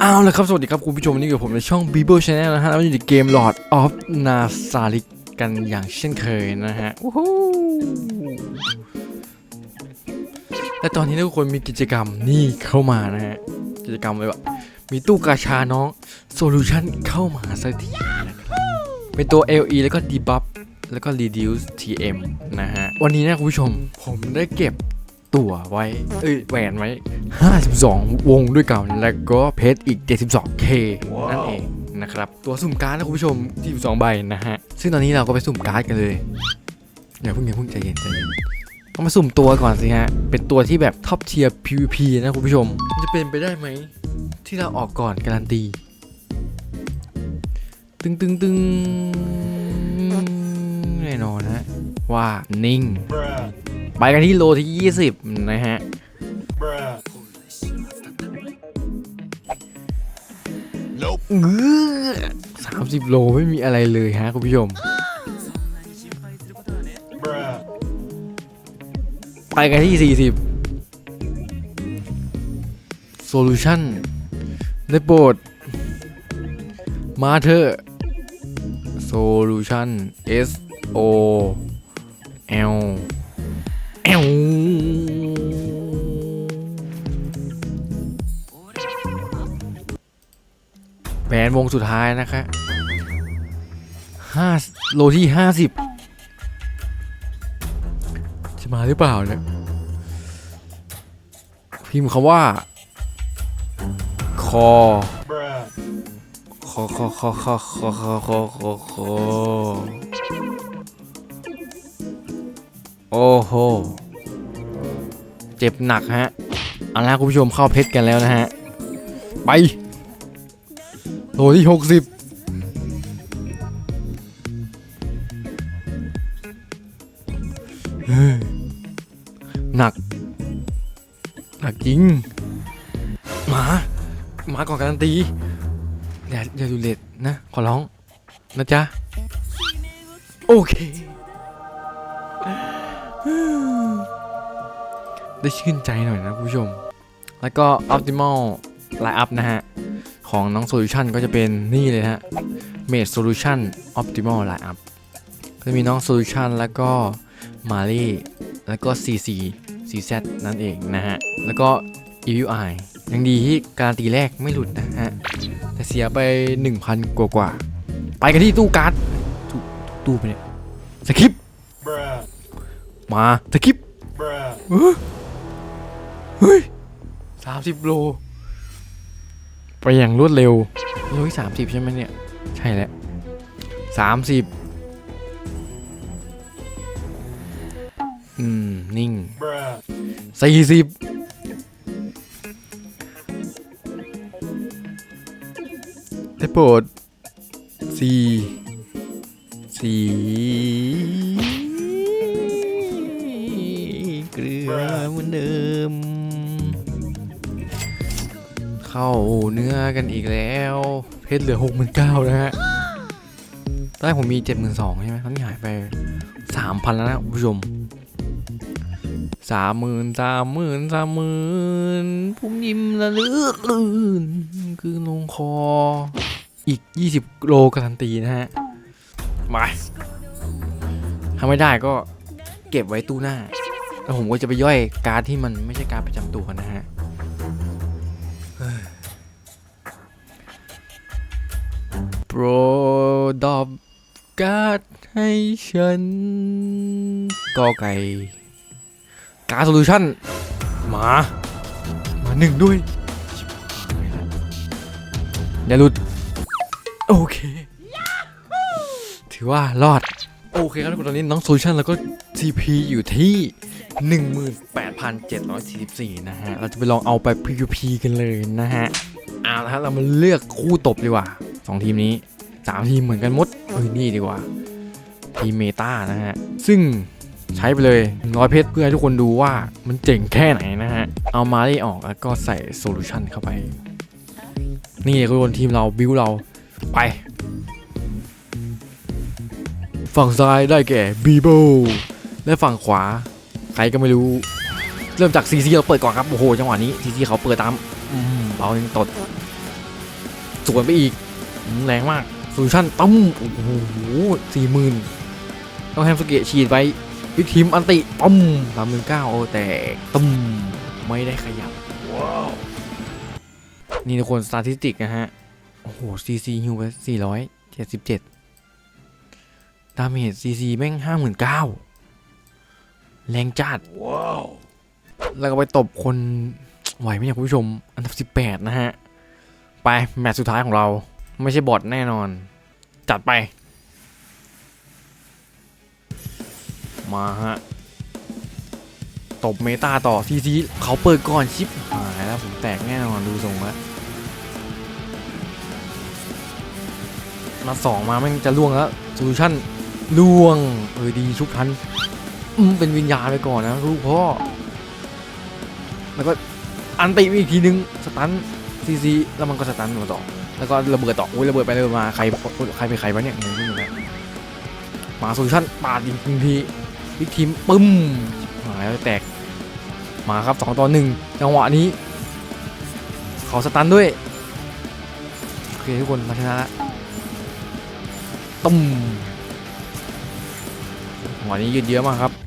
เอาละครับ สวัสดีครับคุณผู้ชมวันนี่กับผมในช่อง b i b l e Channel นะฮะแล้วอยู่ในเกม Lord of n a s a r i k กันอย่างเช่นเคยนะฮะวู้ฮู้และตอนนี้ทุกคนมีกิจกรรมนี่เข้ามานะฮะ กิจกรรมเลยว่ามีตู้กาชาน้อง Solution เข้ามาสักทีนะครับเป็นตัว LE แล้วก็ Debuff แล้วก็ Reduce TM นะฮะ วันนี้นะคุณผู้ชมผมได้เก็บ ตั๋วไว้ เอ้ยแหวนไว้ 52 วงด้วยกันแล้วก็เพชรอีก 72K นั่นเองนะครับตัวสุ่มการ์ดนะคุณผู้ชมที่2ใบนะฮะ ซึ่งตอนนี้เราก็ไปสุ่มการ์ดกันเลยอย่าเพิ่งอย่าเพิ่งใจเย็นใจเย็นต้องมาสุ่มตัวก่อนสิฮะ เป็นตัวที่แบบท็อปเทียร์ PVP นะคุณผู้ชม จะเป็นไปได้ไหม ที่เราออกก่อนการันตี ตึงตึงตึงแน่นอนนะว่านิ่ง Bruh, ไปกันที่โลที่ 20 นะฮะ สามสิบโลไม่มีอะไรเลยฮะคุณผู้ชม ไปกันที่ 40 Solution ได้โปรด มาเธอะ Solution S O L L แผนวงสุดท้ายนะคะห้าโลที่ห้าสิบจะมาหรือเปล่าเนี่ย พิมพ์คำว่า คอ คอ คอ คอ คอ คอ คอ คอ คอ โอ้โห เจ็บหนักฮะ เอาละคุณผู้ชมเข้าเพชรกันแล้วนะฮะ ไปโลที่หกสิบเฮ้ยหนัก หนักจริง หมา หมาก่อนการันตีอย่าอย่าดูเลทนะ ขอร้อง นะจ๊ะ โอเค ได้ชื่นใจหน่อยนะคุณผู้ชม แล้วก็ optimal line up นะฮะ ของน้อง solution ก็จะเป็นนี่เลยฮะ made solution optimal line up จะมีน้อง solution แล้วก็มารีแล้วก็ cc cz นั่นเองนะฮะ แล้วก็ evil eye ยังดีที่การตีแรกไม่หลุดนะฮะ แต่เสียไป 1,000 กว่ากว่า ไปกันที่ตู้การ์ด ตู้ไปเนี่ยสคริป มาสคริปต์ bruh. เฮ้ยสามสิบโล ไปอย่างรวดเร็วโลที่สามสิบใช่ไหมเนี่ย ใช่แล้วสามสิบอืม นิ่ง Bruh, สี่สิบได้โปรดสี่สี่ เดิม เข้าเนื้อกันอีกแล้ว เพชรเหลือหกหมื่นเก้านะฮะตอนแรกผมมีเจ็ดหมื่นสองใช่ไหมตอนนี้หายไปสามพันแล้วนะคุณผู้ชมสามหมื่นสามหมื่นสามหมื่นพุ่มยิ้มละเลือกลื่นคือลงคอ อีก 20 โลการันตีนะฮะ มาถ้าไม่ได้ก็เก็บไว้ตู้หน้า แล้วผมก็จะไปย่อยการ์ดที่มันไม่ใช่การดประจำตัวนะฮะเฮ้ยโปรดอบการ์ดให้ฉันกอไก่การโซลูชันมา มาหนึ่งด้วย อย่าหลุด โอเค ถือว่ารอด โอเคครับทุกคนตอนนี้น้องโซลูชันแล้วก็ CP อยู่ที่ 18,744 นะฮะ เราจะไปลองเอาไป PVP กันเลยนะฮะเอาละฮะเรามาเลือกคู่ตบดีกว่า 2 ทีมนี้ 3 ทีมเหมือนกันหมดเอ้ยนี่ดีกว่า ทีมเมตานะฮะ ซึ่งใช้ไปเลยร้อยเพชรเพื่อให้ทุกคนดูว่ามันเจ๋งแค่ไหนนะฮะ เอามาได้ออกแล้วก็ใส่โซลูชันเข้าไป นี่ทุกคนทีมเราบิวเราไปฝั่งซ้ายได้แก่บีโบและฝั่งขวา ครก็ไม่รู้ เริ่มจากซีซีเราเปิดก่อนครับ โอ้โห จังหวะนี้ซีซีเขาเปิดตามอืมเบายังตดสวนไปอีก แรงมากโซลูชันตั้มโอ้โหสี่หมื่นต้องแฮมสเกะฉีดไปวิทีมอันติตั้มสามหมื่นเก้าโอ้แต่ตั้มไม่ได้ขยับ ว้าว นี่ทุกคนสถิตินะฮะ โอ้โหซีซีฮิวไปสี่ร้อยเจ็ดสิบเจ็ดดาเมจซีซีแม่งห้าหมื่นเก้า แรงจัดว้าวแล้วก็ไปตบคนไหวไหมเนี่ยคุณผู้ชม อันดับ 18 นะฮะ ไปแมตช์สุดท้ายของเรา ไม่ใช่บอทแน่นอน จัดไป มาฮะ ตบเมตาต่อซีซีเขาเปิดก่อนชิปหายแล้วผมแตกแน่นอนดูทรงแล้วมาสองมาแม่งจะล่วงแล้วโซลูชั่นล่วง เออดีชุบทันอืม เป็นวิญญาณไปก่อนนะลูกพ่อ แล้วก็อันติอีกทีนึงสตันซีซีแล้วมันก็สตันมาต่อ แล้วก็ระเบิดต่ออุ้ยระเบิดไประเบิดมาใครใครไปใครวะเนี่ยงงไปหมดแล้วมาโซลูชั่นปาดอีกหนึ่งทีบิ๊กทีมปึ้มหายแล้วแตกมาครับสองต่อหนึ่งจังหวะนี้เขาสตันด้วยโอเคทุกคนมาชนะละตุ้มจังหวะนี้ยืดเยอะมากครับ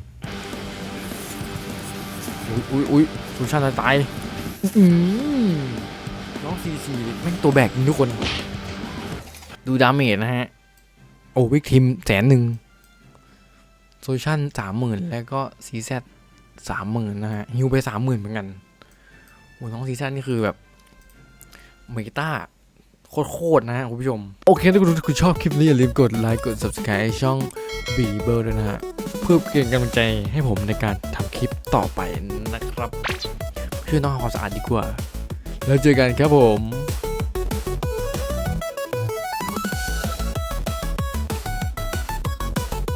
อุ้ยอุ้ยอุ้ยสุชาติตายอื้อหือน้องซีซีแม่งตัวแบกจริงทุกคน ดูดาเมจนะฮะ โอ้วิกทีมแสนหนึ่งโซลูชันสามหมื่นแล้วก็ซีแซสามหมื่นนะฮะฮิวไปสามหมื่นเหมือนกันโอ้น้องซีซั่นนี่คือแบบเมตาโคตรๆนะฮะคุณผู้ชม โอเคถ้าคุณคุณชอบคลิปนี้อย่าลืมกดไลค์กด subscribe ช่องบีเบอร์ด้วยนะฮะ เพื่อเป็นกำลังใจให้ผมในการทำค ลิปต่อไปนะครับช่วยน้องทำความสะอาดดีกว่า แล้วเจอกันครับผม